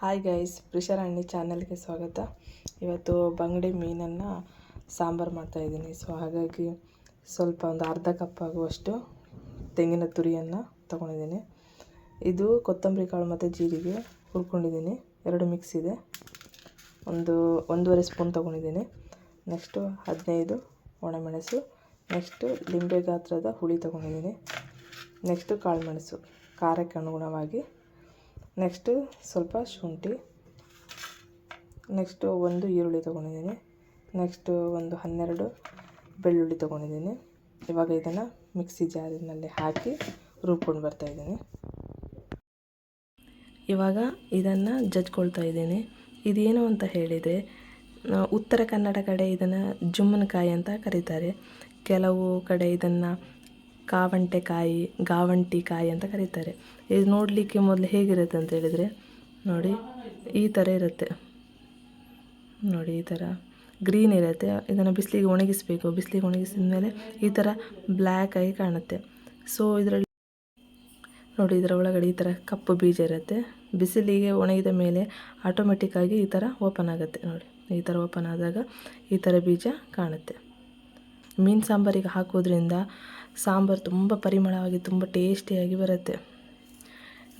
Hi guys ಪ್ರಿಷರಾಣಿ ಚಾನಲ್ಗೆ ಸ್ವಾಗತ. ಇವತ್ತು ಬಂಗಡೆ ಮೀನನ್ನು ಸಾಂಬಾರು ಮಾಡ್ತಾಯಿದ್ದೀನಿ ಸೊ ಹಾಗಾಗಿ ಸ್ವಲ್ಪ ಒಂದು ಅರ್ಧ ಕಪ್ ಆಗುವಷ್ಟು ತೆಂಗಿನ ತುರಿಯನ್ನು ತೊಗೊಂಡಿದ್ದೀನಿ. ಇದು ಕೊತ್ತಂಬರಿ ಕಾಳು ಮತ್ತು ಜೀರಿಗೆ ಹುರ್ಕೊಂಡಿದ್ದೀನಿ. ಎರಡು ಮಿಕ್ಸ್ ಇದೆ. ಒಂದು ಒಂದೂವರೆ ಸ್ಪೂನ್ ತೊಗೊಂಡಿದ್ದೀನಿ. ನೆಕ್ಸ್ಟು ಹದಿನೈದು ಒಣಮೆಣಸು. ನೆಕ್ಸ್ಟು ಲಿಂಬೆ ಗಾತ್ರದ ಹುಳಿ ತೊಗೊಂಡಿದ್ದೀನಿ. ನೆಕ್ಸ್ಟು ಕಾಳುಮೆಣಸು ಖಾರಕ್ಕೆ ಅನುಗುಣವಾಗಿ ನೆಕ್ಸ್ಟು ಸ್ವಲ್ಪ ಶುಂಠಿ, ನೆಕ್ಸ್ಟು ಒಂದು ಈರುಳ್ಳಿ ತೊಗೊಂಡಿದ್ದೀನಿ, ನೆಕ್ಸ್ಟು ಒಂದು ಹನ್ನೆರಡು ಬೆಳ್ಳುಳ್ಳಿ ತೊಗೊಂಡಿದ್ದೀನಿ. ಇವಾಗ ಇದನ್ನು ಮಿಕ್ಸಿ ಜಾರಿನಲ್ಲಿ ಹಾಕಿ ರುಬ್ಕೊಂಡು ಬರ್ತಾಯಿದ್ದೀನಿ ಇವಾಗ ಇದನ್ನು ಜಜ್ಕೊಳ್ತಾ ಇದ್ದೀನಿ. ಇದೇನು ಅಂತ ಹೇಳಿದರೆ ಉತ್ತರ ಕನ್ನಡ ಕಡೆ ಇದನ್ನು ಜುಮ್ಮನಕಾಯಿ ಅಂತ ಕರೀತಾರೆ. ಕೆಲವು ಕಡೆ ಇದನ್ನು ಕಾವಂಟೆಕಾಯಿ ಗಾವಂಟಿ ಕಾಯಿ ಅಂತ ಕರೀತಾರೆ. ಇದು ನೋಡಲಿಕ್ಕೆ ಮೊದಲು ಹೇಗಿರುತ್ತೆ ಅಂತ ಹೇಳಿದರೆ, ನೋಡಿ, ಈ ಥರ ಇರುತ್ತೆ. ನೋಡಿ, ಈ ಥರ ಗ್ರೀನ್ ಇರುತ್ತೆ. ಇದನ್ನು ಬಿಸಿಲಿಗೆ ಒಣಗಿಸಬೇಕು. ಬಿಸಿಲಿಗೆ ಒಣಗಿಸಿದ ಮೇಲೆ ಈ ಥರ ಬ್ಲ್ಯಾಕ್ ಆಗಿ ಕಾಣುತ್ತೆ. ಸೊ ಇದರಲ್ಲಿ ನೋಡಿ, ಇದರ ಒಳಗಡೆ ಈ ಥರ ಕಪ್ಪು ಬೀಜ ಇರುತ್ತೆ. ಬಿಸಿಲಿಗೆ ಒಣಗಿದ ಮೇಲೆ ಆಟೋಮೆಟಿಕ್ಕಾಗಿ ಈ ಥರ ಓಪನ್ ಆಗುತ್ತೆ. ನೋಡಿ, ಈ ಥರ ಓಪನ್ ಆದಾಗ ಈ ಥರ ಬೀಜ ಕಾಣುತ್ತೆ. ಮೀನು ಸಾಂಬಾರಿಗೆ ಹಾಕೋದ್ರಿಂದ ಸಾಂಬಾರು ತುಂಬ ಪರಿಮಳವಾಗಿ, ತುಂಬ ಟೇಸ್ಟಿಯಾಗಿ ಬರುತ್ತೆ.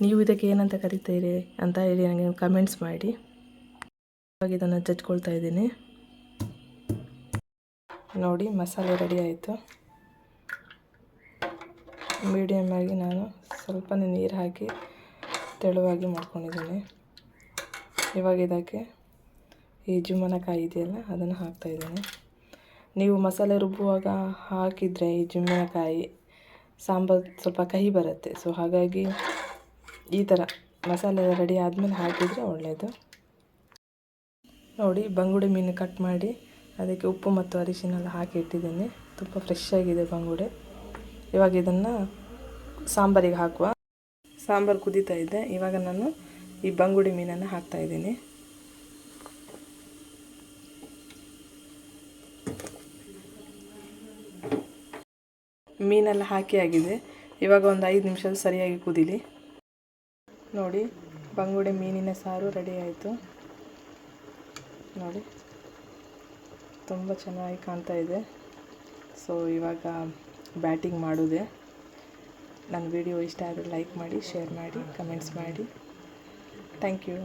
ನೀವು ಇದಕ್ಕೆ ಏನಂತ ಕರಿತೀರಿ ಅಂತ ಹೇಳಿ ನನಗೆ ಕಮೆಂಟ್ಸ್ ಮಾಡಿ. ಇವಾಗ ಇದನ್ನು ಜಜ್ಕೊಳ್ತಾ ಇದ್ದೀನಿ. ನೋಡಿ, ಮಸಾಲೆ ರೆಡಿ ಆಯಿತು. ಮೀಡಿಯಮ್ಮಾಗಿ ನಾನು ಸ್ವಲ್ಪನೇ ನೀರು ಹಾಕಿ ತೆಳುವಾಗಿ ಮಾಡ್ಕೊಂಡಿದ್ದೀನಿ. ಇವಾಗ ಇದಕ್ಕೆ ಈ ಜುಮ್ಮನಕಾಯಿ ಇದೆಯಲ್ಲ, ಅದನ್ನು ಹಾಕ್ತಾಯಿದ್ದೀನಿ ನೀವು ಮಸಾಲೆ ರುಬ್ಬುವಾಗ ಹಾಕಿದರೆ ಈ ಜುಮ್ಮೆಕಾಯಿ ಸಾಂಬಾರು ಸ್ವಲ್ಪ ಕಹಿ ಬರುತ್ತೆ. ಸೊ ಹಾಗಾಗಿ ಈ ಥರ ಮಸಾಲೆ ರೆಡಿ ಆದಮೇಲೆ ಹಾಕಿದರೆ ಒಳ್ಳೆಯದು ನೋಡಿ, ಬಂಗುಡೆ ಮೀನು ಕಟ್ ಮಾಡಿ ಅದಕ್ಕೆ ಉಪ್ಪು ಮತ್ತು ಅರಿಶಿನೆಲ್ಲ ಹಾಕಿ ಇಟ್ಟಿದ್ದೀನಿ. ತುಂಬ ಫ್ರೆಶ್ ಆಗಿದೆ ಬಂಗುಡೆ. ಇವಾಗ ಇದನ್ನು ಸಾಂಬಾರಿಗೆ ಹಾಕುವ. ಸಾಂಬಾರು ಕುದೀತಾ ಇದೆ. ಇವಾಗ ನಾನು ಈ ಬಂಗುಡೆ ಮೀನನ್ನು ಹಾಕ್ತಾಯಿದ್ದೀನಿ ಮೀನೆಲ್ಲ ಹಾಕಿ ಆಗಿದೆ. ಇವಾಗ ಒಂದು ಐದು ನಿಮಿಷ ಸರಿಯಾಗಿ ಕುದೀಲಿ. ನೋಡಿ, ಬಂಗುಡೆ ಮೀನಿನ ಸಾರು ರೆಡಿ ಆಯಿತು. ನೋಡಿ, ತುಂಬ ಚೆನ್ನಾಗಿ ಕಾಣ್ತಾ ಇದೆ. ಸೊ ಇವಾಗ ಬ್ಯಾಟಿಂಗ್ ಮಾಡೋದೆ. ನನ್ನ ವಿಡಿಯೋ ಇಷ್ಟ ಆದರೆ ಲೈಕ್ ಮಾಡಿ ಶೇರ್ ಮಾಡಿ ಕಮೆಂಟ್ಸ್ ಮಾಡಿ. Thank you